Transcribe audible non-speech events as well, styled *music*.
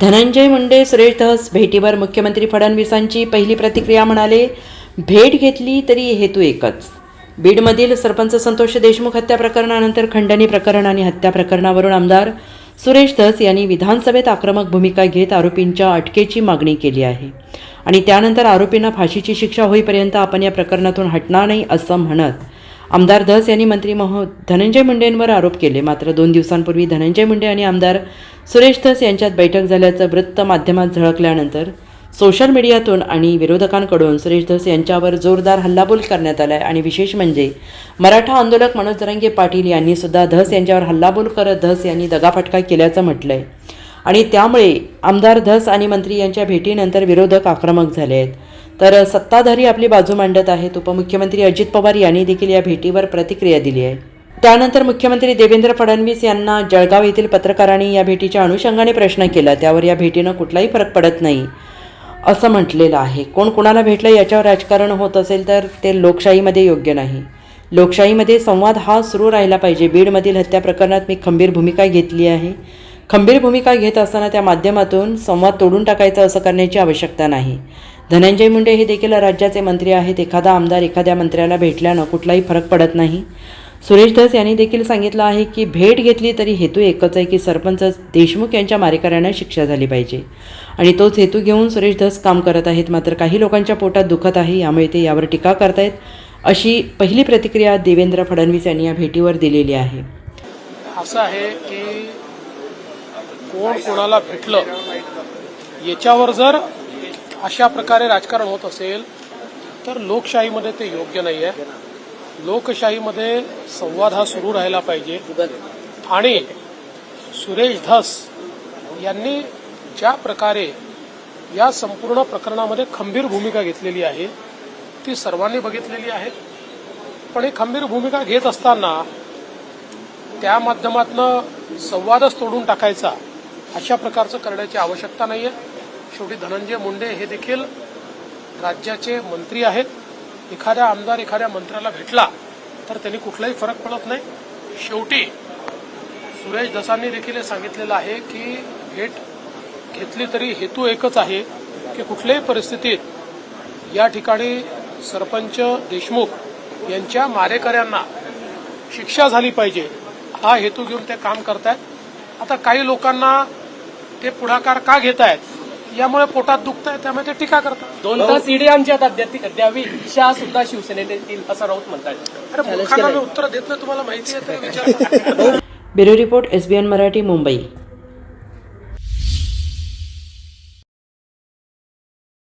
धनंजय मुंडे सुरेश धस भेटीवर मुख्यमंत्री फडणवीसांची पहिली प्रतिक्रिया म्हणाले भेट घेतली तरी हेतू एकच. बीडमधील सरपंच संतोष देशमुख हत्या प्रकरणानंतर खंडणी प्रकरण आणि हत्या प्रकरणावरून आमदार सुरेश धस यांनी विधानसभेत आक्रमक भूमिका घेत आरोपींच्या अटकेची मागणी केली आहे. आणि त्यानंतर आरोपींना फाशीची शिक्षा होईपर्यंत आपण या प्रकरणातून हटणार नाही असं म्हणत आमदार धस यांनी मंत्री महो धनंजय मुंडेंवर आरोप केले. मात्र दोन दिवसांपूर्वी धनंजय मुंडे आणि आमदार सुरेश धस यांच्यात बैठक झाल्याचं वृत्त माध्यमात झळकल्यानंतर सोशल मीडियातून आणि विरोधकांकडून सुरेश धस यांच्यावर जोरदार हल्लाबोल करण्यात आलाय. आणि विशेष म्हणजे मराठा आंदोलक मनोज जरंगे पाटील यांनी सुद्धा धस यांच्यावर हल्लाबोल करत धस यांनी दगाफटका केल्याचं म्हटलं आहे आणि त्यामुळे आमदार धस आणि मंत्री यांच्या भेटीनंतर विरोधक आक्रमक झाले आहेत. तर सत्ताधारी आपली बाजू मांडत आहेत. उपमुख्यमंत्री अजित पवार यांनी देखील या भेटीवर प्रतिक्रिया दिली आहे. त्यानंतर मुख्यमंत्री देवेंद्र फडणवीस यांना जळगाव येथील पत्रकारांनी या भेटीच्या अनुषंगाने प्रश्न केला. त्यावर या भेटीनं कुठलाही फरक पडत नाही असं म्हटलेलं आहे. कोण कोणाला भेटलं याच्यावर राजकारण होत असेल तर ते लोकशाहीमध्ये योग्य नाही. लोकशाहीमध्ये संवाद हा सुरू राहिला पाहिजे. बीडमधील हत्या प्रकरणात मी खंबीर भूमिका घेतली आहे. खंबीर भूमिका घेत असताना त्या माध्यमातून संवाद तोडून टाकायचा असं करण्याची आवश्यकता नाही. धनंजय मुंडे हे देखील राज्याचे मंत्री आहेत. एखादा आमदार एखाद्या मंत्र्याला भेटल्यानं कुठलाही फरक पडत नाही. सुरेश धस यांनी देखील सांगितलं आहे की भेट घेतली तरी हेतू एकच आहे की सरपंच देशमुख यांच्या मारेकऱ्यांना शिक्षा झाली पाहिजे. आणि तोच हेतू घेऊन सुरेश धस काम करत आहेत. मात्र काही लोकांच्या पोटात दुखत आहे. यामुळे ते यावर टीका करतायत. अशी पहिली प्रतिक्रिया देवेंद्र फडणवीस यांनी या भेटीवर दिलेली आहे. असं आहे की कोण कोणाला भेटलं याच्यावर जर अशा प्रकारे राजकारण होत असेल तर लोकशाहीमध्ये ते योग्य नाही आहे लोकशाहीमध्ये संवाद हा सुरू राहिला पाहिजे. आणि सुरेश धस यांनी ज्या प्रकारे या संपूर्ण प्रकरणामध्ये खंबीर भूमिका घेतलेली आहे ती सर्वांनी बघितलेली आहे. पण ही खंबीर भूमिका घेत असताना त्या माध्यमातनं संवादच तोडून टाकायचा अशा प्रकारचं करण्याची आवश्यकता नाही आहे शेवटी धनंजय मुंडे हे देखील राज्याचे मंत्री आहेत. एखाद्या आमदार एखाद्या मंत्र्याला भेटला तर त्यांनी कुठलाही फरक पडत नाही. शेवटी सुरेश दसांनी देखील हे सांगितलेलं आहे की भेट घेतली तरी हेतू एकच आहे की कुठल्याही परिस्थितीत या ठिकाणी सरपंच देशमुख यांच्या मारेकऱ्यांना शिक्षा झाली पाहिजे. हा हेतू घेऊन ते काम करतायत. आता काही लोकांना ते पुढाकार का घेत आहेत यामुळे पोटात दुखत आहे त्यामुळे ते टीका करतात. दोन तास ईडी आमच्या द्यावी. इच्छा सुद्धा शिवसेनेत येतील असं राऊत म्हणतात अरे मूर्खांना मी उत्तर देत नाही तुम्हाला माहिती आहे तर विचार *laughs* bureau report S B N Marathi Mumbai.